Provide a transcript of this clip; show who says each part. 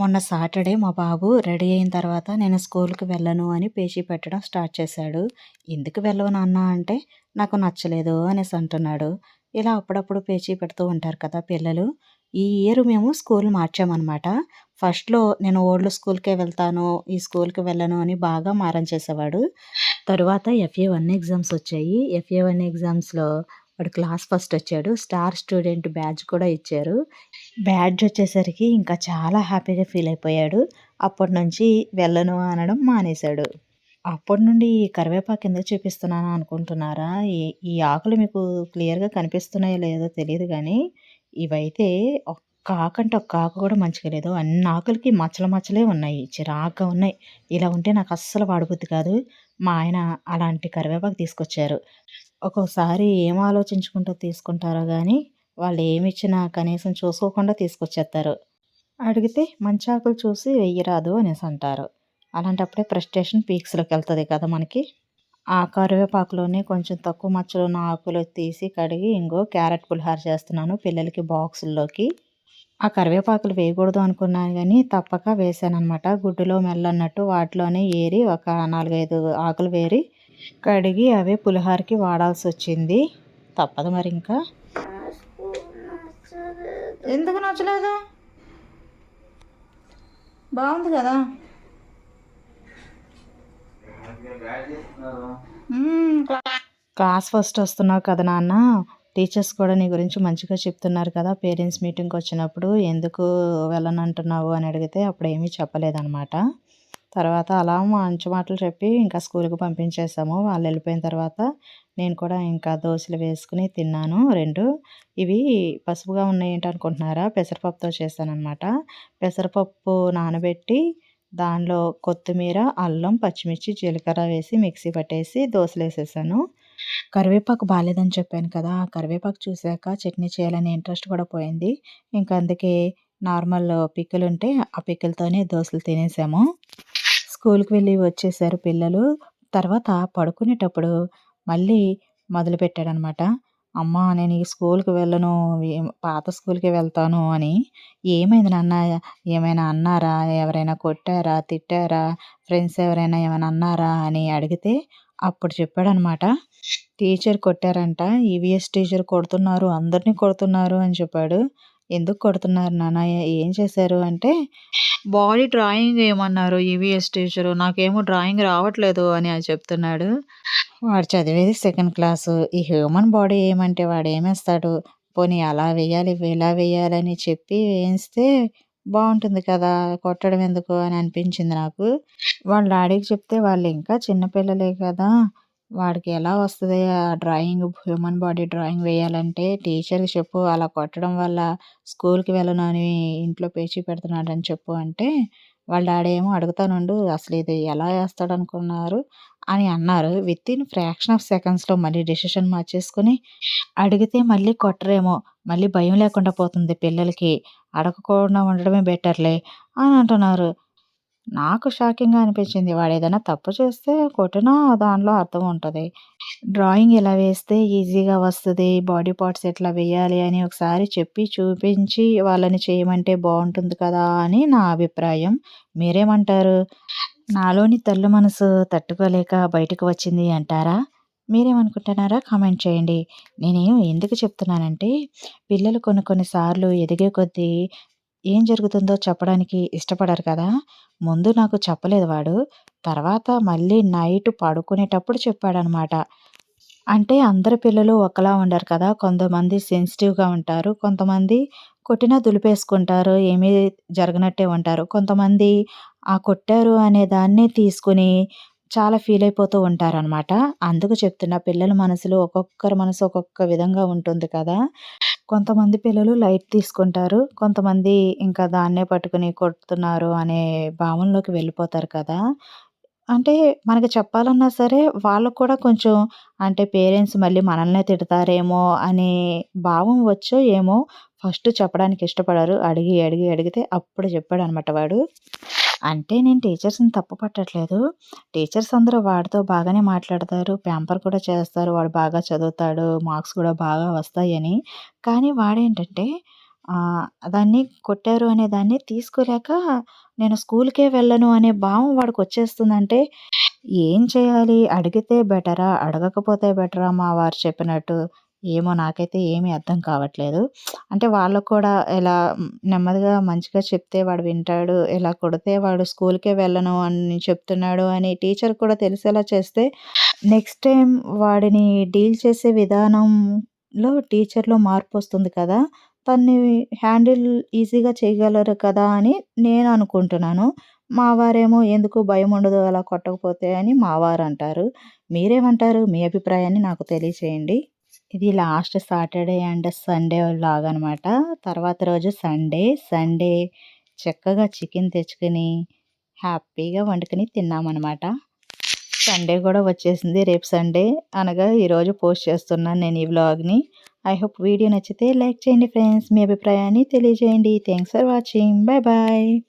Speaker 1: మొన్న సాటర్డే మా బాబు రెడీ అయిన తర్వాత నేను స్కూల్కి వెళ్ళను అని పేచీ పెట్టడం స్టార్ట్ చేశాడు. ఎందుకు వెళ్ళవు నాన్న అంటే నాకు నచ్చలేదు అనేసి అంటున్నాడు. ఇలా అప్పుడప్పుడు పేచీ పెడుతూ ఉంటారు కదా పిల్లలు. ఈ ఇయర్ మేము స్కూల్ మార్చామన్నమాట. ఫస్ట్లో నేను ఓల్డ్ స్కూల్కే వెళ్తాను ఈ స్కూల్కి వెళ్ళను అని బాగా మారం చేసేవాడు. తరువాత ఎఫ్ఏ వన్ ఎగ్జామ్స్ వచ్చాయి. ఎఫ్ఏ వన్ ఎగ్జామ్స్లో వాడు క్లాస్ ఫస్ట్ వచ్చాడు. స్టార్ స్టూడెంట్ బ్యాడ్జ్ కూడా ఇచ్చారు. బ్యాడ్జ్ వచ్చేసరికి ఇంకా చాలా హ్యాపీగా ఫీల్ అయిపోయాడు. అప్పటి నుంచి వెళ్ళను అనడం మానేశాడు. అప్పటి నుండి ఈ కరివేపాకు ఎందుకు చూపిస్తున్నాను అనుకుంటున్నారా? ఈ ఈ ఆకులు మీకు క్లియర్గా కనిపిస్తున్నాయో లేదో తెలియదు కానీ ఇవైతే ఒక్క ఆకంటే అంటే ఒక్క ఆకు కూడా మంచిగా లేదు. అన్ని ఆకులకి మచ్చలు మచ్చలే ఉన్నాయి. చిరాగ్గా ఉన్నాయి. ఇలా ఉంటే నాకు అస్సలు వాడబుద్ది కాదు. మా ఆయన అలాంటి కరివేపాకు తీసుకొచ్చారు. ఒక్కొక్కసారి ఏం ఆలోచించుకుంటూ తీసుకుంటారో కానీ వాళ్ళు ఏమిచ్చినా కనీసం చూసుకోకుండా తీసుకొచ్చేస్తారు అడిగితే మంచి ఆకులు చూసి వెయ్యరాదు అనేసి అంటారు. అలాంటప్పుడే ప్రెస్టేషన్ పీక్స్లోకి వెళ్తుంది కదా మనకి. ఆ కరివేపాకులోనే కొంచెం తక్కువ మచ్చలు ఉన్న ఆకులు తీసి కడిగి ఇంకో క్యారెట్ పులిహార చేస్తున్నాను పిల్లలకి బాక్సుల్లోకి. ఆ కరివేపాకులు వేయకూడదు అనుకున్నాను కానీ తప్పక వేసాను అనమాట గుడ్డులో మెల్లన్నట్టు వాటిలోనే ఏరి ఒక నాలుగైదు ఆకులు వేరి కడిగి అవే పులిహోరకి వాడాల్సి వచ్చింది తప్పదు మరి ఇంకా ఎందుకు నచ్చలేదు? బాగుంది కదా? క్లాస్ ఫస్ట్ వస్తున్నావు కదా నాన్న. టీచర్స్ కూడా నీ గురించి మంచిగా చెప్తున్నారు కదా పేరెంట్స్ మీటింగ్కి వచ్చినప్పుడు. ఎందుకు వెళ్ళనంటున్నావు అని అడిగితే అప్పుడు ఏమీ చెప్పలేదన్నమాట. తర్వాత అలా మంచి మాటలు చెప్పి ఇంకా స్కూల్కి పంపించేసాము. వాళ్ళు వెళ్ళిపోయిన తర్వాత నేను కూడా ఇంకా దోశలు వేసుకుని తిన్నాను. రెండు ఇవి పసుపుగా ఉన్నాయి ఏంటి అనుకుంటున్నారా పెసరపప్పుతో చేశానమాట పెసరపప్పు నానబెట్టి దానిలో కొత్తిమీర అల్లం పచ్చిమిర్చి జీలకర్ర వేసి మిక్సీ పట్టేసి దోశలు వేసేసాను. కరివేపాకు బాగాలేదని చెప్పాను కదా! కరివేపాకు చూశాక చట్నీ చేయాలనే ఇంట్రెస్ట్ కూడా పోయింది. ఇంకా అందుకే నార్మల్ పిక్కలు ఉంటే ఆ పిక్కలతోనే దోశలు తినేసాము. స్కూల్కి వెళ్ళి వచ్చేసారు పిల్లలు. తర్వాత పడుకునేటప్పుడు మళ్ళీ మొదలుపెట్టాడనమాట అమ్మ నేను ఈ స్కూల్కి వెళ్ళను పాత స్కూల్కి వెళ్తాను అని. ఏమైంది నాన్న? ఏమైనా అన్నారా? ఎవరైనా కొట్టారా? తిట్టారా? ఫ్రెండ్స్ ఎవరైనా ఏమైనా అన్నారా? అని అడిగితే అప్పుడు చెప్పాడనమాట. టీచర్ కొట్టారంట ఈవీఎస్ టీచర్ కొడుతున్నారు అందరినీ కొడుతున్నారు అని చెప్పాడు. ఎందుకు కొడుతున్నారు నాన్న ఏం చేశారు? అంటే బాడీ డ్రాయింగ్ ఏమన్నారు ఈవీఎస్ టీచరు నాకేమో డ్రాయింగ్ రావట్లేదు అని అది చెప్తున్నాడు. వాడు చదివేది సెకండ్ క్లాసు ఈ హ్యూమన్ బాడీ ఏమంటే వాడు ఏమేస్తాడు పోనీ అలా వేయాలి ఇలా వేయాలని చెప్పి వేయిస్తే బాగుంటుంది కదా? కొట్టడం ఎందుకు అని అనిపించింది నాకు. వాళ్ళ డాడీకి చెప్తే వాళ్ళు ఇంకా చిన్నపిల్లలే కదా? వాడికి ఎలా వస్తుంది ఆ డ్రాయింగ్ హ్యూమన్ బాడీ డ్రాయింగ్ వేయాలంటే టీచర్కి చెప్పు అలా కొట్టడం వల్ల స్కూల్కి వెళ్ళను అని ఇంట్లో పేచీ పెడుతున్నాడని చెప్పు అంటే వాళ్ళ డాడీ ఏమో అడుగుతానుండు అసలు ఇది ఎలా వేస్తాడు అనుకున్నారు అని అన్నారు. విత్ ఇన్ ఫ్రాక్షన్ ఆఫ్ సెకండ్స్లో మళ్ళీ డెసిషన్ మార్చేసుకొని అడిగితే మళ్ళీ కొట్టరేమో మళ్ళీ భయం లేకుండా పోతుంది పిల్లలకి అడగకుండా ఉండడమే బెటర్లే అని అంటున్నారు. నాకు షాకింగ్గా అనిపించింది. వాడు ఏదైనా తప్పు చేస్తే కొట్టినా దానిలో అర్థం ఉంటుంది. డ్రాయింగ్ ఎలా వేస్తే ఈజీగా వస్తుంది? బాడీ పార్ట్స్ ఎట్లా వేయాలి? అని ఒకసారి చెప్పి చూపించి వాళ్ళని చేయమంటే బాగుంటుంది కదా అని నా అభిప్రాయం. మీరేమంటారు? నాలోని తల్లి మనసు తట్టుకోలేక బయటకు వచ్చింది అంటారా? మీరేమనుకుంటున్నారా? కామెంట్ చేయండి. నేనేం ఎందుకు చెప్తున్నానంటే పిల్లలు కొన్ని కొన్నిసార్లు ఎదిగే కొద్దీ ఏం జరుగుతుందో చెప్పడానికి ఇష్టపడరు కదా. ముందు నాకు చెప్పలేదు వాడు. తర్వాత మళ్ళీ నైట్ పడుకునేటప్పుడు చెప్పాడనమాట. అంటే అందరి పిల్లలు ఒకలా ఉండరు కదా. కొంతమంది సెన్సిటివ్గా ఉంటారు కొంతమంది కొట్టినా దులిపేసుకుంటారు ఏమీ జరగనట్టే ఉంటారు. కొంతమంది ఆ కొట్టారు అనే దాన్ని తీసుకుని చాలా ఫీల్ అయిపోతూ ఉంటారనమాట. అందుకు చెప్తున్నా పిల్లల మనసులో ఒక్కొక్కరి మనసు ఒక్కొక్క విధంగా ఉంటుంది కదా. కొంతమంది పిల్లలు లైట్ తీసుకుంటారు. కొంతమంది ఇంకా దాన్నే పట్టుకుని కొడుతున్నారు అనే భావనలోకి వెళ్ళిపోతారు కదా. అంటే మనకి చెప్పాలన్నా సరే వాళ్ళకు కూడా కొంచెం అంటే పేరెంట్స్ మళ్ళీ మనల్నే తిడతారేమో అనే భావం వచ్చో ఏమో ఫస్ట్ చెప్పడానికి ఇష్టపడరు. అడిగి అడిగి అడిగితే అప్పుడు చెప్పాడు అనమాట వాడు. అంటే నేను టీచర్స్ని తప్పు పట్టట్లేదు టీచర్స్ అందరూ వాడితో బాగానే మాట్లాడతారు ప్యాంపర్ కూడా చేస్తారు వాడు బాగా చదువుతాడు మార్క్స్ కూడా బాగా వస్తాయని కానీ వాడేంటంటే దాన్ని కొట్టారు అనే దాన్ని తీసుకోలేక నేను స్కూల్కే వెళ్ళను అనే భావం వాడికి వచ్చేస్తుందంటే ఏం చేయాలి? అడిగితే బెటరా? అడగకపోతే బెటరా? మా వారు చెప్పినట్టు. ఏమో నాకైతే ఏమీ అర్థం కావట్లేదు. అంటే వాళ్ళకు కూడా ఇలా నెమ్మదిగా మంచిగా చెప్తే వాడు వింటాడు. ఇలా కొడితే వాడు స్కూల్కే వెళ్ళను అని చెప్తున్నాడు అని టీచర్ కూడా తెలిసేలా చేస్తే నెక్స్ట్ టైం వాడిని డీల్ చేసే విధానంలో టీచర్‌లో మార్పు వస్తుంది కదా! తన్ని హ్యాండిల్ ఈజీగా చేయగలరు కదా! అని నేను అనుకుంటున్నాను. మా వారేమో ఎందుకు ఉండదు అలా కొట్టకపోతే అని మా వారంటారు. మీరేమంటారు? మీ అభిప్రాయాన్ని నాకు తెలియచేయండి. ఇది last Saturday and Sunday vlog అనమాట. తర్వాత రోజు సండే. సండే చక్కగా చికెన్ తెచ్చుకొని హ్యాపీగా వండుకొని తిన్నామన్నమాట సండే కూడా వచ్చేసింది. రేపు సండే అనగా ఈరోజు పోస్ట్ చేస్తున్నాను నేను ఈ వ్లాగ్‌ని. ఐ హోప్ వీడియో నచ్చితే లైక్ చేయండి ఫ్రెండ్స్. మీ అభిప్రాయాన్ని తెలియజేయండి. Thanks for watching. Bye bye